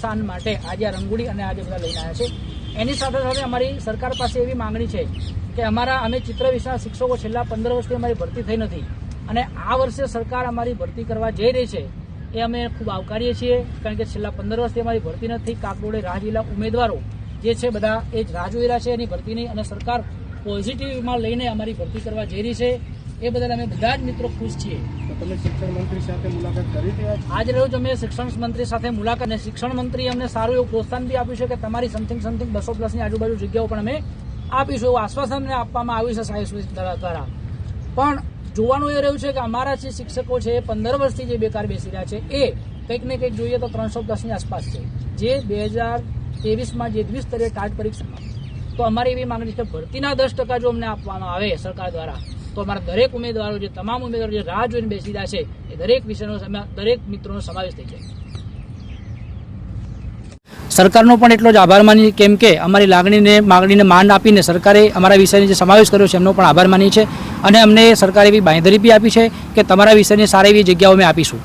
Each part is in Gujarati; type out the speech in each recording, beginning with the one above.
સ્થાન માટે આજે આ રંગોળી અને આજે બધા લઈને આવ્યા છે, એની સાથે સાથે અમારી સરકાર પાસે એવી માંગણી છે કે અમારા અમે ચિત્ર વિષયના શિક્ષકો છેલ્લા પંદર વર્ષથી અમારી ભરતી થઈ નથી અને આ વર્ષે સરકાર અમારી ભરતી કરવા જઈ રહી છે એ અમે ખૂબ આવકારીએ છીએ, કારણ કે છેલ્લા પંદર વર્ષથી અમારી ભરતી નથી. કાકડોળે રાહ જેલા ઉમેદવારો જે છે બધા એ જ રાહ જોઈ રહ્યા છે એની ભરતીની અને સરકાર પોઝિટિવમાં લઈને અમારી ભરતી કરવા જઈ રહી છે. એ બદલ અમે બધા જ મિત્રો ખુશ છીએ. તમે શિક્ષણ મંત્રી સાથે મુલાકાત કરી હતી આજ? રોજ અમે શિક્ષણ મંત્રી સાથે મુલાકાત અને શિક્ષણ મંત્રી અમને સારું એવું પ્રોત્સાહન બી આપ્યું છે કે તમારી સમથિંગ સમથિંગ બસો પ્લસની આજુબાજુ જગ્યાઓ પણ અમે આપીશું એવું આશ્વાસન અમને આપવામાં આવ્યું છે સાયન્સ દ્વારા પણ જોવાનું એ રહ્યું છે કે અમારા જે શિક્ષકો છે એ પંદર વર્ષથી જે બેકાર બેસી રહ્યા છે એ કંઈક ને કંઈક જોઈએ તો ત્રણસો પ્લસની આસપાસ છે. જે બે હજાર ત્રેવીસમાં જે દ્વિસ્તરીય ટાટ પરીક્ષામાં. તો અમારી એવી માંગણી છે ભરતીના દસ ટકા જો અમને આપવામાં આવે સરકાર દ્વારા તો અમારા દરેક ઉમેદવારો જે તમામ ઉમેદવારો જે રાહ જોઈને બેસી રહ્યા છે, એ દરેક વિષયનો દરેક મિત્રોનો સમાવેશ થઈ જાય. સરકારનો પણ એટલો જ આભાર માની કેમ કે અમારી લાગણીને, માગણીને માન આપીને સરકારે અમારા વિષયને જે સમાવેશ કર્યો છે, એમનો પણ આભાર માની છે અને અમને સરકારે એવી બાંયધરી બી આપી છે કે તમારા વિષયની સારી એવી જગ્યાઓ અમે આપીશું.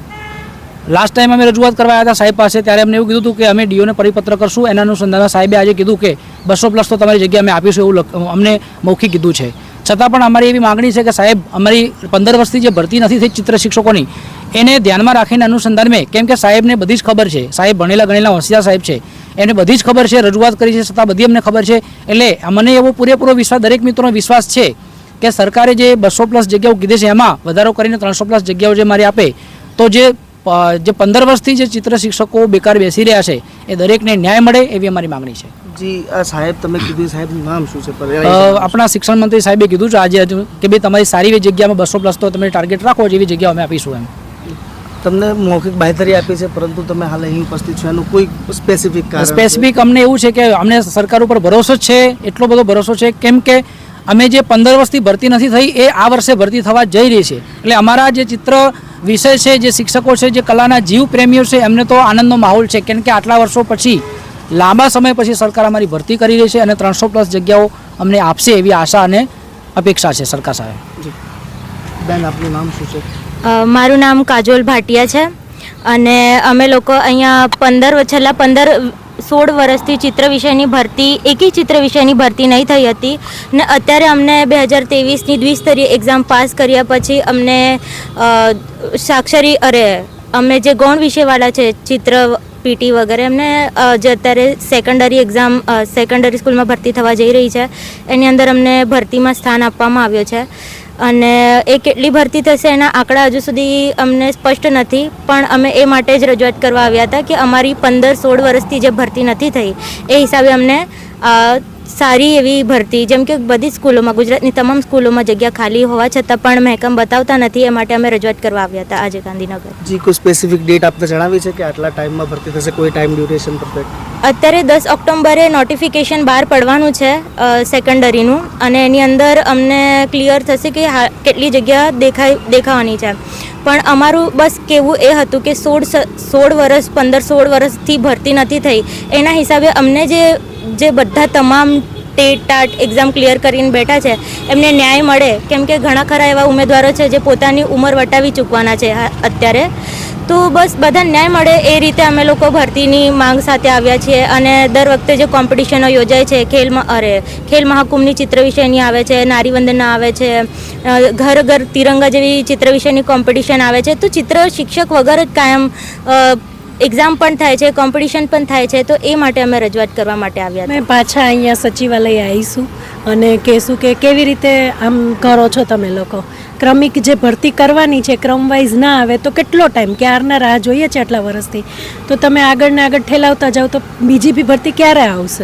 લાસ્ટ ટાઈમ અમે રજૂઆત કરવા આવ્યા હતા સાહેબ પાસે, ત્યારે અમને એવું કીધું હતું કે અમે ડીઓને પરિપત્ર કરશું. એના અનુસંધાનમાં સાહેબે આજે કીધું કે બસો પ્લસ તો તમારી જગ્યા અમે આપીશું એવું અમને મૌખિક કીધું છે. છતાં પણ અમારી એવી માગણી છે કે સાહેબ, અમારી પંદર વર્ષથી જે ભરતી નથી થઈ ચિત્ર શિક્ષકોની, એને ધ્યાનમાં રાખીને અનુસંધાન મેં. કેમ કે સાહેબને બધી જ ખબર છે. સાહેબ ભણેલા ગણેલા હોશિયાર સાહેબ છે. એને બધી જ ખબર છે, રજૂઆત કરી છે, છતાં બધી અમને ખબર છે. એટલે મને એવો પૂરેપૂરો વિશ્વાસ, દરેક મિત્રોનો વિશ્વાસ છે કે સરકારે જે બસો પ્લસ જગ્યાઓ કીધી છે, એમાં વધારો કરીને ત્રણસો પ્લસ જગ્યાઓ જે મારી આપે, તો જે જે પંદર વર્ષથી જે ચિત્ર શિક્ષકો બેકાર બેસી રહ્યા છે, એ દરેકને ન્યાય મળે એવી અમારી માંગણી છે. જી આ સાહેબ તમે કીધું સાહેબનું નામ શું છે? આપણા શિક્ષણ મંત્રી સાહેબે કીધું છે આજે કે ભાઈ તમારી સારી એવી જગ્યામાં બસો પ્લસ તો તમે ટાર્ગેટ રાખો એવી જગ્યા અમે આપીશું એમ. તમને મૌખિક બાહેધરી આપી છે પરંતુ તમે હાલ અહીં ઉપસ્થિત છો. એનું કોઈ સ્પેસિફિક સ્પેસિફિક અમને એવું છે કે અમને સરકાર ઉપર ભરોસો છે એટલો બધો ભરોસો છે કેમ કે અમે જે પંદર વર્ષથી ભરતી નથી થઈ એ આ વર્ષે ભરતી થવા જઈ રહી છે. એટલે અમારા જે ચિત્ર વિષય છે જે શિક્ષકો છે જે કલાના જીવ પ્રેમીઓ છે એમને તો આનંદનો માહોલ છે કેમ કે આટલા વર્ષો પછી લાંબા સમય પછી સરકાર અમારી ભરતી કરી રહી છે અને ત્રણસો પ્લસ જગ્યાઓ અમને આપશે એવી આશા અને અપેક્ષા છે સરકાર સાહેબ. બેન આપનું નામ શું છે? મારું નામ કાજોલ ભાટિયા છે અને અમે લોકો અહીંયા પંદર છેલ્લા પંદર સોળ વર્ષથી ચિત્ર વિષયની ભરતી એકી ચિત્ર વિષયની ભરતી નહીં થઈ હતી. ને અત્યારે અમને બે હજાર ત્રેવીસની દ્વિસ્તરીય એક્ઝામ પાસ કર્યા પછી અમને સાક્ષરી અરે અમે જે ગૌણ વિષયવાળા છે ચિત્ર પીટી વગેરે. એમને જે અત્યારે સેકન્ડરી એક્ઝામ સેકન્ડરી સ્કૂલમાં ભરતી થવા જઈ રહી છે, એની અંદર અમને ભરતીમાં સ્થાન આપવામાં આવ્યો છે. અને એ કેટલી ભરતી થશે એના આંકડા હજુ સુધી અમને સ્પષ્ટ નથી, પણ અમે એ માટે જ રજૂઆત કરવા આવ્યા હતા કે અમારી પંદર સોળ વર્ષથી જે ભરતી નથી થઈ, એ હિસાબે અમને સારી એવી ભરતી. જેમ કે બધી સ્કૂલોમાં ગુજરાતની તમામ સ્કૂલોમાં જગ્યા ખાલી હોવા છતાં પણ મહેકમ બતાવતા નથી એ માટે અમે રજૂઆત કરવા આવ્યા હતા આજે ગાંધીનગર. જી કોઈ સ્પેસિફિક ડેટ આપને જણાવી છે કે આટલા ટાઈમમાં ભરતી થશે? કોઈ ટાઈમ ડ્યુરેશન પરફેક્ટ અત્યારે દસ ઓક્ટોબરે નોટિફિકેશન બહાર પડવાનું છે સેકન્ડરીનું અને એની અંદર અમને ક્લિયર થશે કે કેટલી જગ્યા દેખાય દેખાવાની છે. પણ અમારું બસ કેવું એ હતું કે સોળ સોળ વર્ષ પંદર સોળ વર્ષથી ભરતી નથી થઈ. એના હિસાબે અમને જે જે બધા તમામ ટેટ ટાટ એક્ઝામ ક્લિયર કરીને બેઠા છે, એમને ન્યાય મળે. કેમ કે ઘણા ખરા એવા ઉમેદવારો છે જે પોતાની ઉંમર વટાવી ચૂકવાના છે અત્યારે. તો બસ બધા ન્યાય મળે એ રીતે અમે લોકો ભરતીની માંગ સાથે આવ્યા છીએ અને દર વખતે જે કોમ્પિટિશનો યોજાય છે ખેલ અરે, ખેલ મહાકુંભની ચિત્ર વિષયની આવે છે નારીવંદનના આવે છે ઘર ઘર તિરંગા જેવી ચિત્ર વિષયની કોમ્પિટિશન આવે છે. તો ચિત્ર શિક્ષક વગર જ કાયમ એક્ઝામ પણ થાય છે કોમ્પિટિશન પણ થાય છે તો એ માટે અમે રજૂઆત કરવા માટે આવ્યા મેં પાછા અહીંયા સચિવાલય આવીશું અને કહેશું કે કેવી રીતે આમ કરો છો તમે લોકો? ક્રમિક જે ભરતી કરવાની છે ક્રમવાઇઝ ના આવે તો કેટલો ટાઈમ? ક્યારના રાહ જોઈએ છે આટલા વર્ષથી? તો તમે આગળ ને આગળ ઠેલાવતા જાઓ તો બીજી બી ભરતી ક્યારે આવશે?